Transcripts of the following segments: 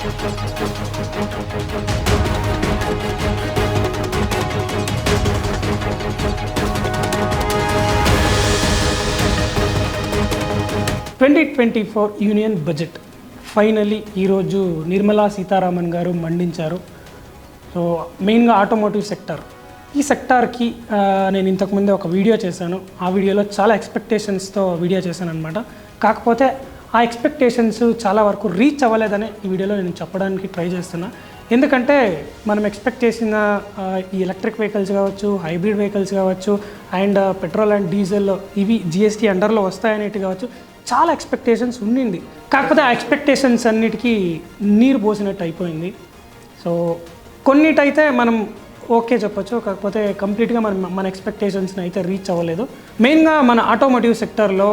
Twenty twenty four union budget. Finally ఈరోజు నిర్మలా సీతారామన్ గారు మండించారు. సో మెయిన్గా ఆటోమోటివ్ సెక్టర్. ఈ సెక్టార్కి నేను ఇంతకుముందే ఒక వీడియో చేశాను. ఆ వీడియోలో చాలా ఎక్స్పెక్టేషన్స్తో వీడియో చేశాను అనమాట కాకపోతే ఆ ఎక్స్పెక్టేషన్స్ చాలా వరకు రీచ్ అవ్వలేదని ఈ వీడియోలో నేను చెప్పడానికి ట్రై చేస్తున్నా. ఎందుకంటే మనం ఎక్స్పెక్ట్ చేసిన ఈ ఎలక్ట్రిక్ వెహికల్స్ కావచ్చు హైబ్రిడ్ వెహికల్స్ కావచ్చు అండ్ పెట్రోల్ అండ్ డీజిల్ ఇవి జిఎస్టీ అండర్లో వస్తాయనేటి కావచ్చు చాలా ఎక్స్పెక్టేషన్స్ ఉండింది. కాకపోతే ఆ ఎక్స్పెక్టేషన్స్ అన్నిటికీ నీరు పోసినట్టు అయిపోయింది. సో కొన్నిటైతే మనం ఓకే చెప్పొచ్చు కాకపోతే కంప్లీట్గా మనం మన ఎక్స్పెక్టేషన్స్ని అయితే రీచ్ అవ్వలేదు. మెయిన్గా మన ఆటోమోటివ్ సెక్టర్లో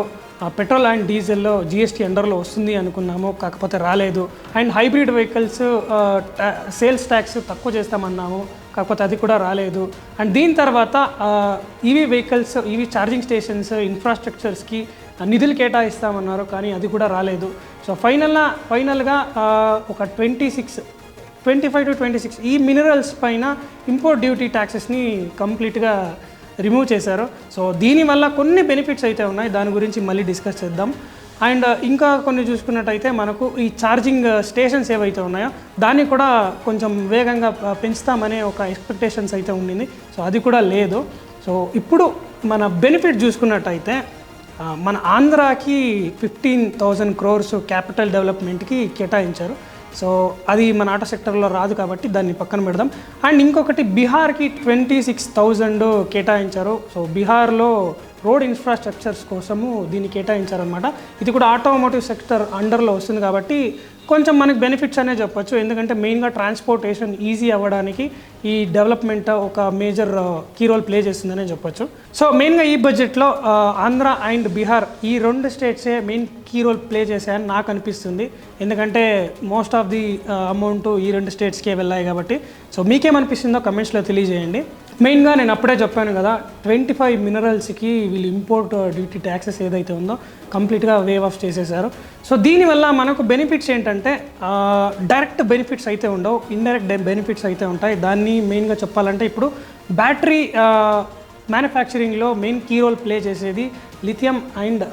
పెట్రోల్ అండ్ డీజిల్లో జిఎస్టీ అండర్లో వస్తుంది అనుకున్నాము కాకపోతే రాలేదు. And hybrid vehicles sales tax తక్కువ చేస్తామన్నాము కాకపోతే అది కూడా రాలేదు. అండ్ దీని తర్వాత EV vehicles EV charging stations ఇన్ఫ్రాస్ట్రక్చర్స్కి నిధులు కేటాయిస్తామన్నారు కానీ అది కూడా రాలేదు. సో ఫైనల్గా ఫైనల్గా ఒక twenty six twenty five to twenty six ఈ మినరల్స్ పైన ఇంపోర్ట్ డ్యూటీ ట్యాక్సెస్ని కంప్లీట్గా రిమూవ్ చేశారు. సో దీనివల్ల కొన్ని బెనిఫిట్స్ అయితే ఉన్నాయి. దాని గురించి మళ్ళీ డిస్కస్ చేద్దాం. అండ్ uh, ఇంకా కొన్ని చూసుకున్నట్టయితే మనకు ఈ ఛార్జింగ్ స్టేషన్స్ uh, ఏవైతే ఉన్నాయో దాన్ని కూడా కొంచెం వేగంగా uh, పెంచుతామనే ఒక ఎక్స్పెక్టేషన్స్ అయితే ఉండింది. సో అది కూడా లేదు. సో ఇప్పుడు మన బెనిఫిట్ చూసుకున్నట్టయితే మన ఆంధ్రాకి ఫిఫ్టీన్ థౌజండ్ క్రోర్స్ క్యాపిటల్ డెవలప్మెంట్కి కేటాయించారు. సో అది మన ఆటో సెక్టర్లో రాదు కాబట్టి దాన్ని పక్కన పెడదాం. అండ్ ఇంకొకటి బీహార్కి ట్వంటీ సిక్స్ థౌజండ్ కేటాయించారు. సో బీహార్లో రోడ్ ఇన్ఫ్రాస్ట్రక్చర్స్ కోసము దీన్ని కేటాయించారనమాట ఇది కూడా ఆటోమోటివ్ సెక్టర్ అండర్లో వస్తుంది కాబట్టి కొంచెం మనకి బెనిఫిట్స్ అనే చెప్పొచ్చు. ఎందుకంటే మెయిన్గా ట్రాన్స్పోర్టేషన్ ఈజీ అవ్వడానికి ఈ డెవలప్మెంట్ ఒక మేజర్ కీ రోల్ ప్లే చేస్తుందనే చెప్పొచ్చు. సో మెయిన్గా ఈ బడ్జెట్లో ఆంధ్ర అండ్ బీహార్ ఈ రెండు స్టేట్సే మెయిన్ కీ రోల్ ప్లే చేశాయని నాకు అనిపిస్తుంది. ఎందుకంటే మోస్ట్ ఆఫ్ ది అమౌంట్ ఈ రెండు స్టేట్స్కే వెళ్ళాయి కాబట్టి. సో మీకేమనిపిస్తుందో కమెంట్స్లో తెలియజేయండి. మెయిన్గా నేను అప్పుడే చెప్పాను కదా ట్వంటీ ఫైవ్ మినరల్స్కి వీళ్ళు ఇంపోర్ట్ డ్యూటీ ట్యాక్సెస్ ఏదైతే ఉందో కంప్లీట్గా వేవ్ ఆఫ్ చేసేసారు. సో దీనివల్ల మనకు బెనిఫిట్స్ ఏంటంటే డైరెక్ట్ బెనిఫిట్స్ అయితే ఉండవు ఇండైరెక్ట్ బెనిఫిట్స్ అయితే ఉంటాయి. దాన్ని మెయిన్గా చెప్పాలంటే ఇప్పుడు బ్యాటరీ మ్యానుఫ్యాక్చరింగ్లో మెయిన్ కీ రోల్ ప్లే చేసేది లిథియం అండ్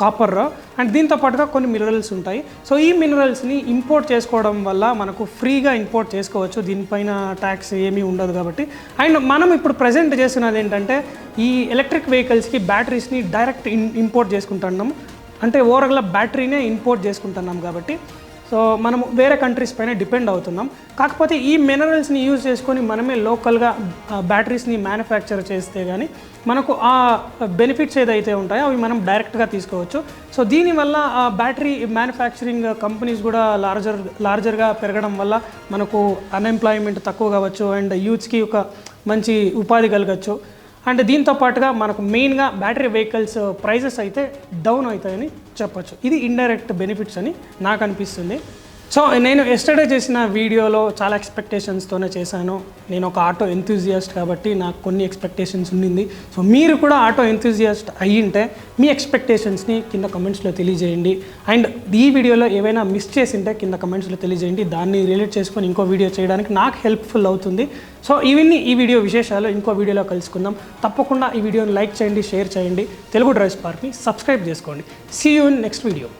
కాపర్ అండ్ దీంతో పాటుగా కొన్ని మినరల్స్ ఉంటాయి. సో ఈ మినరల్స్ని ఇంపోర్ట్ చేసుకోవడం వల్ల మనకు ఫ్రీగా ఇంపోర్ట్ చేసుకోవచ్చు. దీనిపైన ట్యాక్స్ ఏమీ ఉండదు కాబట్టి. అండ్ మనం ఇప్పుడు ప్రజెంట్ చేస్తున్నది ఏంటంటే ఈ ఎలక్ట్రిక్ వెహికల్స్కి బ్యాటరీస్ని డైరెక్ట్ ఇన్ ఇంపోర్ట్ చేసుకుంటున్నాం. అంటే ఓవరాల్గా బ్యాటరీనే ఇంపోర్ట్ చేసుకుంటున్నాం కాబట్టి. సో మనం వేరే కంట్రీస్ పైన డిపెండ్ అవుతున్నాం. కాకపోతే ఈ మినరల్స్ని యూజ్ చేసుకొని మనమే లోకల్గా బ్యాటరీస్ని మ్యానుఫ్యాక్చర్ చేస్తే కానీ మనకు ఆ బెనిఫిట్స్ ఏదైతే ఉంటాయో అవి మనం డైరెక్ట్గా తీసుకోవచ్చు. సో దీనివల్ల ఆ బ్యాటరీ మ్యానుఫ్యాక్చరింగ్ కంపెనీస్ కూడా లార్జర్ లార్జర్గా పెరగడం వల్ల మనకు అన్ఎంప్లాయ్మెంట్ తక్కువ కావచ్చు అండ్ యూత్స్కి ఒక మంచి ఉపాధి కలగచ్చు. అండ్ దీంతో పాటుగా మనకు మెయిన్గా బ్యాటరీ వెహికల్స్ ప్రైజెస్ అయితే డౌన్ అవుతాయని చెప్పొచ్చు. ఇది ఇండైరెక్ట్ బెనిఫిట్స్ అని నాకు అనిపిస్తుంది. సో నేను ఎస్టర్డే చేసిన వీడియోలో చాలా ఎక్స్పెక్టేషన్స్తోనే చేశాను. నేను ఒక ఆటో ఎంతూజియాస్ట్ కాబట్టి నాకు కొన్ని ఎక్స్పెక్టేషన్స్ ఉండింది. సో మీరు కూడా ఆటో ఎంతూజియాస్ట్ అయ్యింటే మీ ఎక్స్పెక్టేషన్స్ని కింద కమెంట్స్లో తెలియజేయండి. అండ్ ఈ వీడియోలో ఏవైనా మిస్ చేసింటే కింద కమెంట్స్లో తెలియజేయండి. దాన్ని రిలేట్ చేసుకొని ఇంకో వీడియో చేయడానికి నాకు హెల్ప్ఫుల్ అవుతుంది. సో ఇవన్నీ ఈ వీడియో విశేషాలు. ఇంకో వీడియోలో కలుసుకుందాం. తప్పకుండా ఈ వీడియోని లైక్ చేయండి షేర్ చేయండి. తెలుగు డ్రైవ్ పార్క్ని సబ్స్క్రైబ్ చేసుకోండి. See you in next video